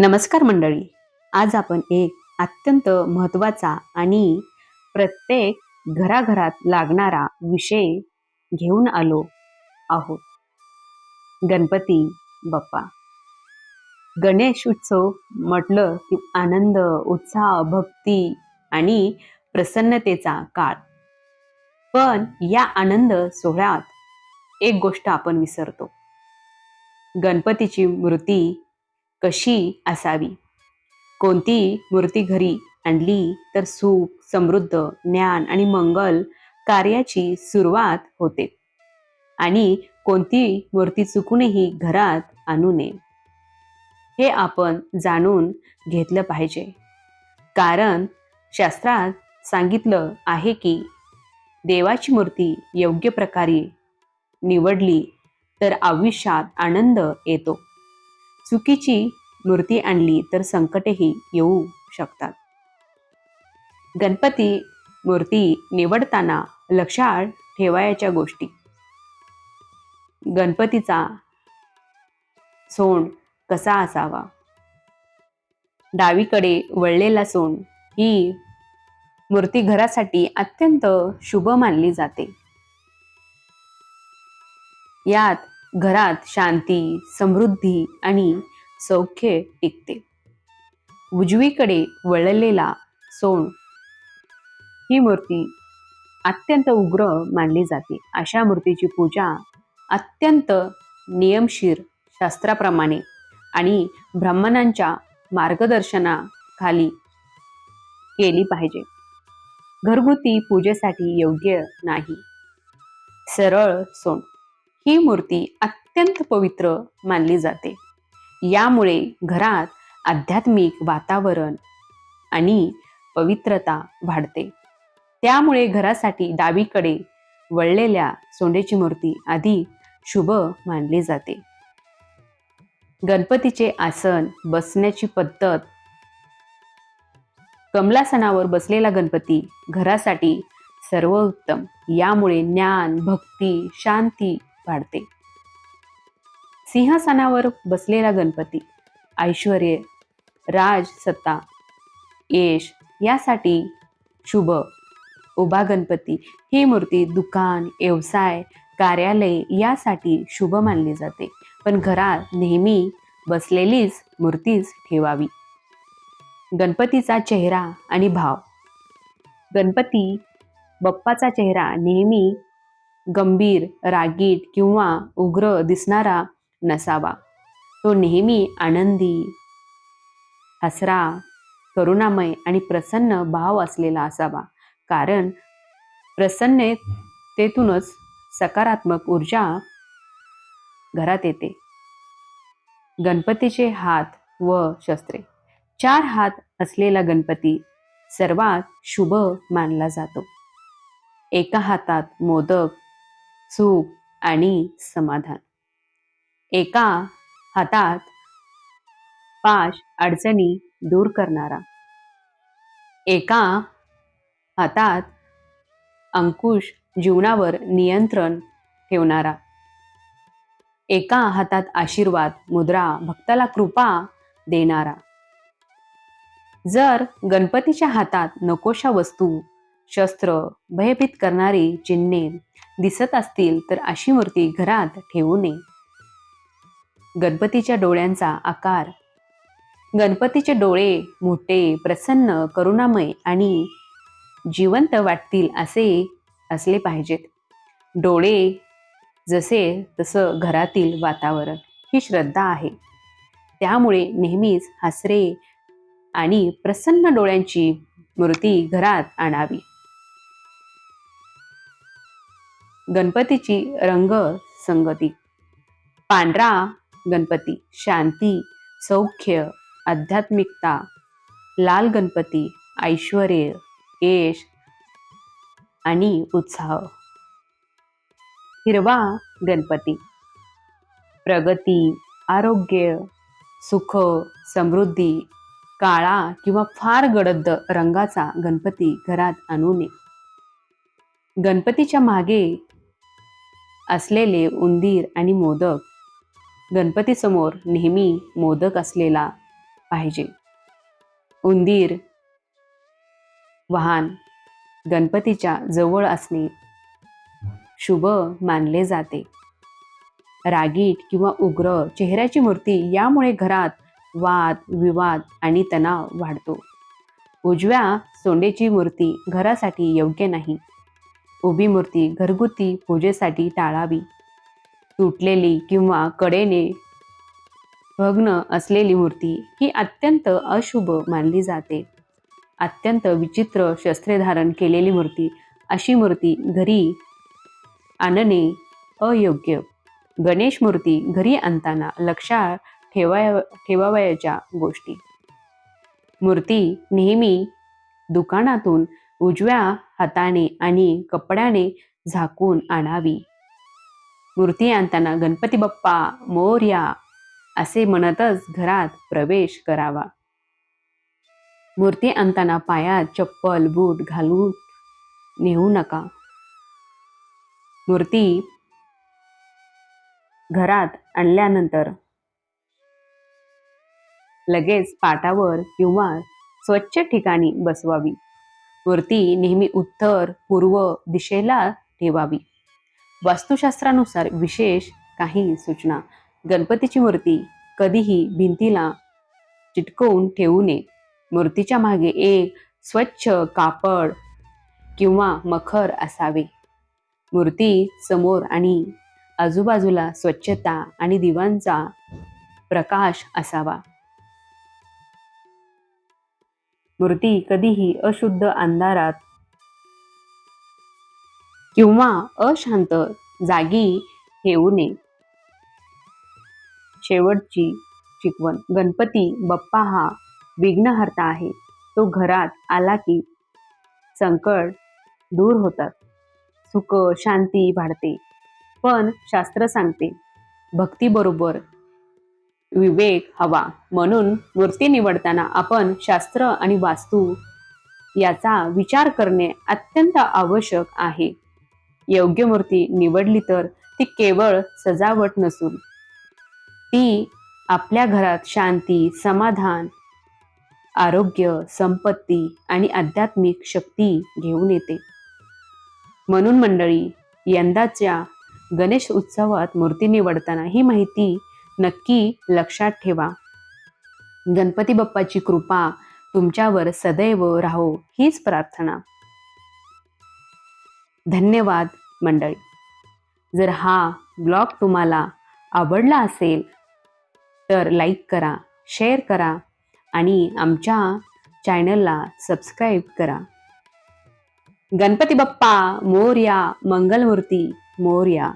नमस्कार मंडळी. आज आपण एक अत्यंत महत्त्वाचा आणि प्रत्येक घराघरात लागणारा विषय घेऊन आलो आहोत. गणपती बाप्पा. गणेश उत्सव म्हटलं की आनंद उत्साह भक्ती आणि प्रसन्नतेचा काळ. पण या आनंद सोहळ्यात एक गोष्ट आपण विसरतो. गणपतीची मूर्ती कशी असावी? कोणती मूर्ती घरी आणली तर सुख समृद्ध ज्ञान आणि मंगल कार्याची सुरुवात होते? आणि कोणती मूर्ती चुकूनही घरात आणू नये? हे आपण जाणून घेतलं पाहिजे. कारण शास्त्रात सांगितलं आहे की देवाची मूर्ती योग्य प्रकारे निवडली तर आयुष्यात आनंद येतो. चुकीची मूर्ती आणली तर संकटेही येऊ शकतात. गणपती मूर्ती निवडताना लक्षात ठेवायच्या गोष्टी. गणपतीचा सोंड कसा असावा? डावीकडे वळलेला सोंड ही मूर्ती घरासाठी अत्यंत शुभ मानली जाते. यात घरात शांती समृद्धी आणि सौख्य टिकते. उजवीकडे वळलेला सोन ही मूर्ती अत्यंत उग्र मानली जाते. अशा मूर्तीची पूजा अत्यंत नियमशीर शास्त्राप्रमाणे आणि ब्राह्मणांच्या मार्गदर्शनाखाली केली पाहिजे. घरगुती पूजेसाठी योग्य नाही. सरळ सोन. ही मूर्ती अत्यंत पवित्र मानली जाते. यामुळे घरात आध्यात्मिक वातावरण आणि पवित्रता वाढते. त्यामुळे घरासाठी डावीकडे वळलेल्या सोंडेची मूर्ती आधी शुभ मानली जाते. गणपतीचे आसन बसण्याची पद्धत. कमलासनावर बसलेला गणपती घरासाठी सर्वोत्तम. यामुळे ज्ञान भक्ती शांती वाढते सिंहासनावर बसलेला गणपती ऐश्वर राज सत्ता यश यासाठी शुभ उभा गणपती ही मूर्ती दुकान व्यवसाय कार्यालय यासाठी शुभ मानली जाते. पण घरात नेहमी बसलेलीच मूर्तीच ठेवावी. गणपतीचा चेहरा आणि भाव. गणपती बाप्पाचा चेहरा नेहमी गंभीर रागीट किंवा उग्र दिसणारा नसावा. तो नेहमी आनंदी हसरा करुणामय आणि प्रसन्न भाव असलेला असावा. कारण प्रसन्नतेतूनच सकारात्मक ऊर्जा घरात येते. गणपतीचे हात व शस्त्रे. चार हात असलेला गणपती सर्वात शुभ मानला जातो. एका हातात मोदक सुख आणि समाधान. एका हातात पाच अडचणी दूर करणारा. एका हातात अंकुश जीवनावर नियंत्रण ठेवणारा. एका हातात आशीर्वाद मुद्रा भक्ताला कृपा देणारा. जर गणपतीच्या हातात नकोशा वस्तू शस्त्र भयभीत करणारी चिन्हे दिसत असतील तर अशी मूर्ती घरात ठेवू नये. गणपतीच्या डोळ्यांचा आकार. गणपतीचे डोळे मोठे प्रसन्न करुणामय आणि जिवंत वाटतील असे असले पाहिजेत. डोळे जसे तसं घरातील वातावरण ही श्रद्धा आहे. त्यामुळे नेहमीच हसरे आणि प्रसन्न डोळ्यांची मूर्ती घरात आणावी. गणपतीची रंग संगती. पांढरा गणपती शांती सौख्य आध्यात्मिकता लाल गणपती ऐश्वर यश आणि उत्साह. हिरवा गणपती. प्रगती आरोग्य सुख समृद्धी काळा किंवा फार गडद रंगाचा गणपती घरात आणू नये. गणपतीच्या मागे असलेले उंदीर आणि मोदक. गणपतीसमोर नेहमी मोदक असलेला पाहिजे. उंदीर वाहन गणपतीच्या जवळ असणे शुभ मानले जाते. रागीट किंवा उग्र चेहऱ्याची मूर्ती यामुळे घरात वाद विवाद आणि तणाव वाढतो. उजव्या सोंडेची मूर्ती घरासाठी योग्य नाही. उभी मूर्ती घरगुती पूजेसाठी टाळावी. तुटलेली किंवा कडेने भग्न असलेली मूर्ती ही अत्यंत अशुभ मानली जाते. अत्यंत विचित्र शस्त्रे धारण केलेली मूर्ती अशी मूर्ती घरी आणणे अयोग्य. गणेश मूर्ती घरी आणताना लक्षात ठेवाय ठेवावयाच्या गोष्टी. मूर्ती नेहमी दुकानातून उजव्या हाताने आणि कपड्याने झाकून आणावी. मूर्ती आणताना गणपती बाप्पा मोर्या असे म्हणतच घरात प्रवेश करावा. मूर्ती आणताना पायात चप्पल बूट घालून नेऊ नका. मूर्ती घरात आणल्यानंतर लगेच पाटावर किंवा स्वच्छ ठिकाणी बसवावी. मूर्ती नेहमी उत्तर पूर्व दिशेला ठेवावी. वास्तुशास्त्रानुसार विशेष काही सूचना. गणपतीची मूर्ती कधीही भिंतीला चिटकवून ठेवू नये. मूर्तीच्या मागे एक स्वच्छ कापड किंवा मखर असावे. मूर्ती समोर आणि आजूबाजूला स्वच्छता आणि दिवांचा प्रकाश असावा. मूर्ती कधीही अशुद्ध अंधारात किंवा अशांत जागी ठेवू नये. शेवटची शिकवण. गणपती बाप्पा हा विघ्नहर्ता आहे. तो घरात आला की संकट दूर होतात. सुख शांती वाढते. पण शास्त्र सांगते भक्तीबरोबर विवेक हवा. म्हणून मूर्ती निवडताना आपण शास्त्र आणि वास्तू याचा विचार करणे अत्यंत आवश्यक आहे. योग्य मूर्ती निवडली तर ती केवळ सजावट नसून ती आपल्या घरात शांती समाधान आरोग्य संपत्ती आणि आध्यात्मिक शक्ती घेऊन येते. म्हणून मंडळी यंदाच्या गणेश उत्सवात मूर्ती निवडताना ही माहिती नक्की लक्षात ठेवा. गणपती बाप्पाची कृपा तुमच्यावर सदैव राहो हीच प्रार्थना. धन्यवाद मंडळी. जर हा ब्लॉग तुम्हाला आवडला असेल तर लाईक करा शेअर करा आणि आमच्या चॅनलला सबस्क्राईब करा. गणपती बाप्पा मोर्या मंगलमूर्ती मोर्या.